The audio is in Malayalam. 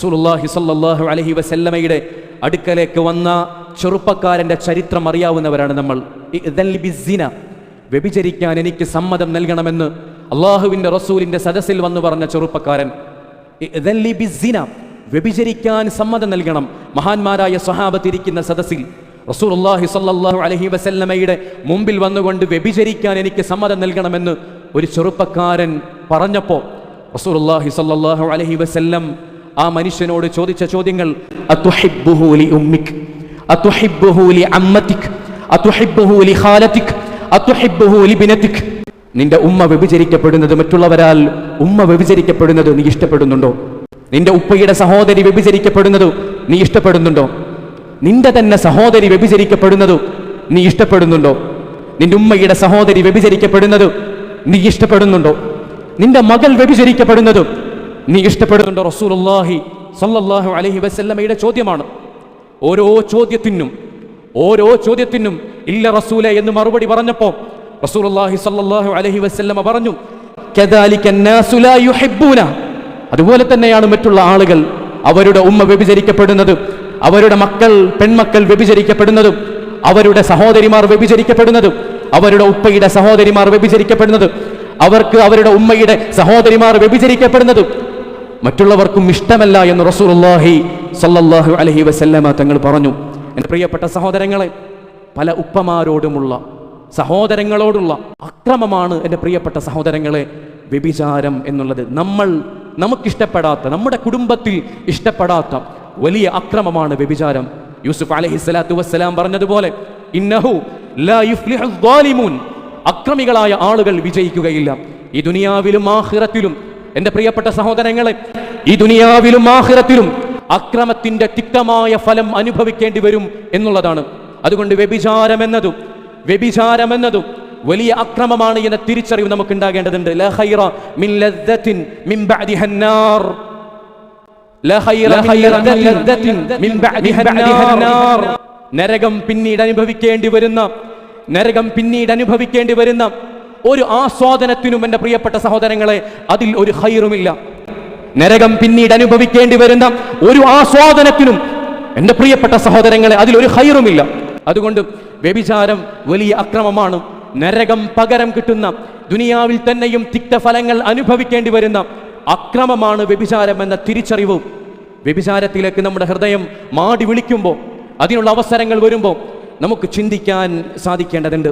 റസൂലുള്ളാഹി സ്വല്ലല്ലാഹു അലൈഹി വസല്ലമയുടെ അടുക്കലേക്ക് വന്ന ചെറുപ്പക്കാരന്റെ ചരിത്രം അറിയാവുന്നവരാണ് നമ്മൾ. വ്യഭിചരിക്കാൻ എനിക്ക് സമ്മതം നൽകണമെന്ന് അള്ളാഹുവിന്റെ റസൂലിന്റെ സദസ്സിൽ വന്ന് പറഞ്ഞ ചെറുപ്പക്കാരൻ. വ്യഭിചരിക്കാൻ സമ്മതം നൽകണം. മഹാന്മാരായ സ്വഹാബത്തിരിക്കുന്ന സദസ്സിൽ റസൂലുള്ളാഹി സ്വല്ലല്ലാഹു അലൈഹി വസല്ലമയുടെ മുമ്പിൽ വന്നുകൊണ്ട് വ്യഭിചരിക്കാൻ എനിക്ക് സമ്മതം നൽകണമെന്ന് ഒരു ചെറുപ്പക്കാരൻ പറഞ്ഞപ്പോൾ റസൂലുള്ളാഹി സ്വല്ലല്ലാഹു അലൈഹി വസല്ലം ആ മനുഷ്യനോട് ചോദിച്ച ചോദ്യങ്ങൾ നിന്റെ ഉമ്മ വ്യഭിചരിക്കപ്പെടുന്നത് മറ്റുള്ളവരാൽ ഉമ്മ വ്യഭിചരിക്കപ്പെടുന്നത് നീ ഇഷ്ടപ്പെടുന്നുണ്ടോ? നിന്റെ ഉപ്പയുടെ സഹോദരി വ്യഭിചരിക്കപ്പെടുന്നത് നീ ഇഷ്ടപ്പെടുന്നുണ്ടോ? നിന്റെ തന്നെ സഹോദരി വ്യഭിചരിക്കപ്പെടുന്നത് നീ ഇഷ്ടപ്പെടുന്നുണ്ടോ? നിന്റെ ഉമ്മയുടെ സഹോദരി വ്യഭിചരിക്കപ്പെടുന്നത് നീ ഇഷ്ടപ്പെടുന്നുണ്ടോ? നിന്റെ മകൾ വ്യഭിചരിക്കപ്പെടുന്നത് നീ ഇഷ്ടപ്പെടുന്നുണ്ട് റസൂലുല്ലാഹി സല്ലല്ലാഹു അലഹി വസല്ലമയുടെ ചോദ്യമാണ്. ഓരോ ചോദ്യത്തിനും ഓരോ ചോദ്യത്തിനും ഇല്ല റസൂലെ എന്ന് മറുപടി പറഞ്ഞപ്പോൾ റസൂലുല്ലാഹി സല്ലല്ലാഹു അലഹി വസല്ലമ പറഞ്ഞു അതുപോലെ തന്നെയാണ് മറ്റുള്ള ആളുകൾ അവരുടെ ഉമ്മ വ്യഭിചരിക്കപ്പെടുന്നത് അവരുടെ മക്കൾ പെൺമക്കൾ വ്യഭിചരിക്കപ്പെടുന്നതും അവരുടെ സഹോദരിമാർ വ്യഭിചരിക്കപ്പെടുന്നതും അവരുടെ ഉപ്പയുടെ സഹോദരിമാർ വ്യഭിചരിക്കപ്പെടുന്നതും അവർക്ക് അവരുടെ ഉമ്മയുടെ സഹോദരിമാർ വ്യഭിചരിക്കപ്പെടുന്നതും മറ്റുള്ളവർക്കും ഇഷ്ടമല്ല എന്ന് റസൂലുള്ളാഹി സല്ലല്ലാഹു അലഹി വസല്ലമ തങ്ങൾ പറഞ്ഞു. എന്റെ പ്രിയപ്പെട്ട സഹോദരങ്ങളെ പല ഉപ്പമാരോടുമുള്ള സഹോദരങ്ങളോടുള്ള അക്രമമാണ് എന്റെ പ്രിയപ്പെട്ട സഹോദരങ്ങളെ വ്യഭിചാരം എന്നുള്ളത്. നമ്മൾ നമുക്കിഷ്ടപ്പെടാത്ത നമ്മുടെ കുടുംബത്തിൽ ഇഷ്ടപ്പെടാത്ത വലിയ അക്രമമാണ് വ്യഭിചാരം. യൂസുഫ് അലഹി സ്വലാത്തു വസ്സലാം പറഞ്ഞതുപോലെ ഇന്നഹു അക്രമികളായ ആളുകൾ വിജയിക്കുകയില്ല. ഈ ദുനിയാവിലും ആഖിറത്തിലും എന്റെ പ്രിയപ്പെട്ട സഹോദരങ്ങളെ ഈ ദുനിയാവിലും ആഹിറത്തിലും അക്രമത്തിന്റെ തിക്തമായ ഫലം അനുഭവിക്കേണ്ടി വരും എന്നുള്ളതാണ്. അതുകൊണ്ട് വ്യഭിചാരം എന്നതും വ്യഭിചാരം എന്നതും വലിയ അക്രമമാണ് എന്ന തിരിച്ചറിവ് നമുക്ക് ഉണ്ടാകേണ്ടതുണ്ട് നരകം പിന്നീട് അനുഭവിക്കേണ്ടി വരുന്ന നരകം പിന്നീട് അനുഭവിക്കേണ്ടി വരുന്ന ഒരു ആസ്വാദനത്തിനും എന്റെ പ്രിയപ്പെട്ട സഹോദരങ്ങളെ അതിൽ ഒരു ഹൈറുമില്ല നരകം പിന്നീട് അനുഭവിക്കേണ്ടി വരുന്ന ഒരു ആസ്വാദനത്തിനും എന്റെ പ്രിയപ്പെട്ട സഹോദരങ്ങളെ അതിൽ ഒരു ഹൈറുമില്ല അതുകൊണ്ട് വ്യഭിചാരം വലിയ അക്രമമാണ്. നരകം പകരം കിട്ടുന്ന ദുനിയാവിൽ തന്നെയും തിക്തഫലങ്ങൾ അനുഭവിക്കേണ്ടി വരുന്ന അക്രമമാണ് വ്യഭിചാരം എന്ന തിരിച്ചറിവ്. വ്യഭിചാരത്തിലേക്ക് നമ്മുടെ ഹൃദയം മാടി വിളിക്കുമ്പോൾ അതിനുള്ള അവസരങ്ങൾ വരുമ്പോൾ നമുക്ക് ചിന്തിക്കാൻ സാധിക്കേണ്ടതുണ്ട്.